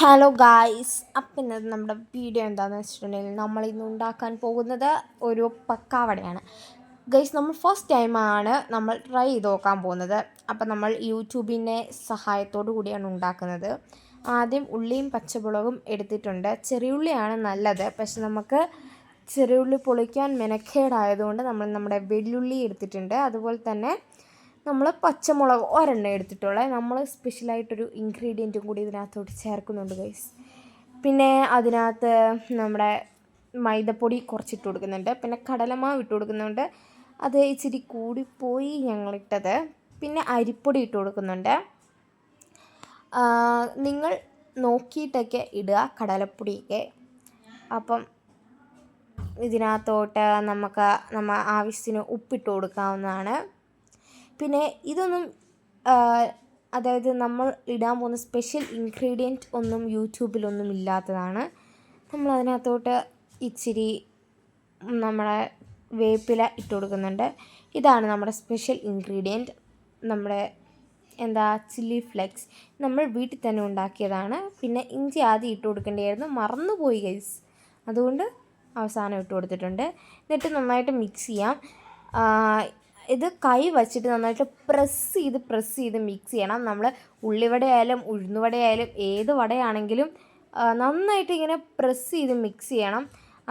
Hello guys അപ്പം നമ്മുടെ video എന്താണെന്ന് വെച്ചിട്ടുണ്ടെങ്കിൽ നമ്മൾ ഇന്ന് ഉണ്ടാക്കാൻ പോകുന്നത് ഒരു പക്കാവടയാണ് ഗൈസ് നമ്മൾ ഫസ്റ്റ് ടൈമാണ് നമ്മൾ ട്രൈ ചെയ്ത് നോക്കാൻ പോകുന്നത്. അപ്പം നമ്മൾ യൂട്യൂബിന്റെ സഹായത്തോടു കൂടിയാണ് ഉണ്ടാക്കുന്നത്. ആദ്യം ഉള്ളിയും പച്ചമുളകും എടുത്തിട്ടുണ്ട്. ചെറിയുള്ളിയാണ് നല്ലത്. പക്ഷെ നമുക്ക് ചെറിയുള്ളി പൊളിക്കാൻ മെനക്കേടായതുകൊണ്ട് നമ്മൾ നമ്മുടെ വെള്ളുള്ളി എടുത്തിട്ടുണ്ട്. അതുപോലെ തന്നെ നമ്മൾ പച്ചമുളക് ഒരെണ്ണം എടുത്തിട്ടുള്ളത് നമ്മൾ സ്പെഷ്യലായിട്ടൊരു ഇൻഗ്രീഡിയന്റും കൂടി ഇതിനകത്തോട്ട് ചേർക്കുന്നുണ്ട് ഗൈസ് പിന്നെ അതിനകത്ത് നമ്മുടെ മൈദപ്പൊടി കുറച്ചിട്ട് കൊടുക്കുന്നുണ്ട്. പിന്നെ കടലമാവ് ഇട്ട് കൊടുക്കുന്നുണ്ട്. അത് ഇച്ചിരി കൂടിപ്പോയി ഞങ്ങളിട്ടത്. പിന്നെ അരിപ്പൊടി ഇട്ട് കൊടുക്കുന്നുണ്ട്. നിങ്ങൾ നോക്കിയിട്ടൊക്കെ ഇടുക കടലപ്പൊടിയൊക്കെ. അപ്പം ഇതിനകത്തോട്ട് നമുക്ക് നമ്മൾ ആവശ്യത്തിന് ഉപ്പിട്ട് കൊടുക്കാവുന്നതാണ്. പിന്നെ ഇതൊന്നും അതായത് നമ്മൾ ഇടാൻ പോകുന്ന സ്പെഷ്യൽ ഇൻഗ്രീഡിയന്റ് ഒന്നും യൂട്യൂബിലൊന്നും ഇല്ലാത്തതാണ്. നമ്മൾ അതിനകത്തോട്ട് ഇച്ചിരി നമ്മുടെ വേപ്പില ഇട്ട് കൊടുക്കുന്നുണ്ട്. ഇതാണ് നമ്മുടെ സ്പെഷ്യൽ ഇൻഗ്രീഡിയന്റ് നമ്മുടെ എന്താ ചില്ലി ഫ്ലെക്സ് നമ്മൾ വീട്ടിൽ തന്നെ ഉണ്ടാക്കിയതാണ്. പിന്നെ ഇഞ്ചി ആദ്യം ഇട്ട് കൊടുക്കേണ്ടിയായിരുന്നു. മറന്നുപോയി ഗൈസ് അതുകൊണ്ട് അവസാനം ഇട്ട് കൊടുത്തിട്ടുണ്ട്. എന്നിട്ട് നന്നായിട്ട് മിക്സ് ചെയ്യാം. ഇത് കൈ വച്ചിട്ട് നന്നായിട്ട് പ്രസ് ചെയ്ത് പ്രസ് ചെയ്ത് മിക്സ് ചെയ്യണം. നമ്മൾ ഉള്ളിവടയായാലും ഉഴുന്നുവടയായാലും ഏത് വടയാണെങ്കിലും നന്നായിട്ട് ഇങ്ങനെ പ്രസ് ചെയ്ത് മിക്സ് ചെയ്യണം.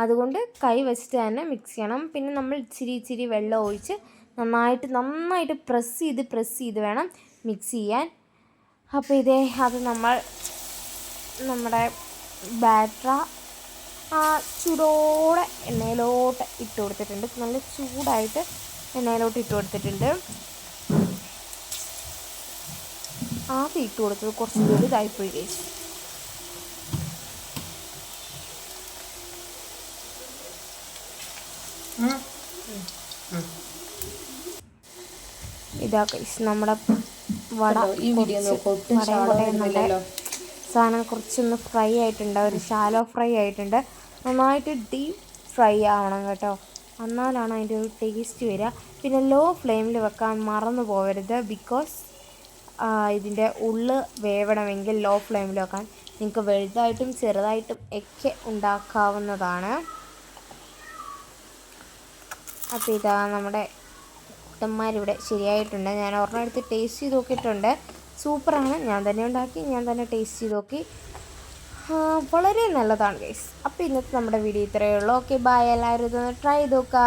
അതുകൊണ്ട് കൈ വെച്ചിട്ട് തന്നെ മിക്സ് ചെയ്യണം. പിന്നെ നമ്മൾ ഇച്ചിരി ഇച്ചിരി വെള്ളം ഒഴിച്ച് നന്നായിട്ട് നന്നായിട്ട് പ്രസ് ചെയ്ത് പ്രസ് ചെയ്ത് വേണം മിക്സ് ചെയ്യാൻ. അപ്പോൾ ഇതേ അത് നമ്മൾ നമ്മുടെ ബാറ്ററ ആ ചൂടോടെ എണ്ണയിലോട്ട് ഇട്ട് കൊടുത്തിട്ടുണ്ട്. നല്ല ചൂടായിട്ട് എണ്ണയിലോട്ട് ഇട്ട് കൊടുത്തിട്ടുണ്ട്. ആദ്യം ഇട്ട് കൊടുത്തത് കുറച്ച് വലുതായിപ്പോയി കഴിച്ചു ഇതാ കൈസ് നമ്മുടെ വട ഒട്ടും സാധനം കുറച്ചൊന്ന് ഫ്രൈ ആയിട്ടുണ്ട് ഒരു ഷാലോ ഫ്രൈ ആയിട്ടുണ്ട്. നന്നായിട്ട് ഡീപ് ഫ്രൈ ആവണം കേട്ടോ. എന്നാലാണ് അതിന്റെ ഒരു ടേസ്റ്റ് വരിക. പിന്നെ ലോ ഫ്ലെയിമിൽ വെക്കാൻ മറന്നു പോകരുത് ബിക്കോസ് ഇതിന്റെ ഉള്ള് വേവണമെങ്കിൽ ലോ ഫ്ലെയിമിൽ വെക്കാൻ. നിങ്ങൾക്ക് വലുതായിട്ടും ചെറുതായിട്ടും ഒക്കെ ഉണ്ടാക്കാവുന്നതാണ്. അപ്പോൾ ഇതാ നമ്മുടെ കുട്ടന്മാരിവിടെ ശരിയായിട്ടുണ്ട്. ഞാൻ ഒരെണ്ണം എടുത്ത് ടേസ്റ്റ് ചെയ്ത് നോക്കിയിട്ടുണ്ട്. സൂപ്പറാണ്. ഞാൻ തന്നെ ഉണ്ടാക്കി ഞാൻ തന്നെ ടേസ്റ്റ് ചെയ്ത് നോക്കി. വളരെ നല്ലതാണ് ഗൈസ് അപ്പോൾ ഇന്നത്തെ നമ്മുടെ വീഡിയോ ഇത്രയേ ഉള്ളൂ. ഓക്കെ ബായ് എല്ലാവരും ഇതൊന്ന് ട്രൈ ചെയ്ത് നോക്കുക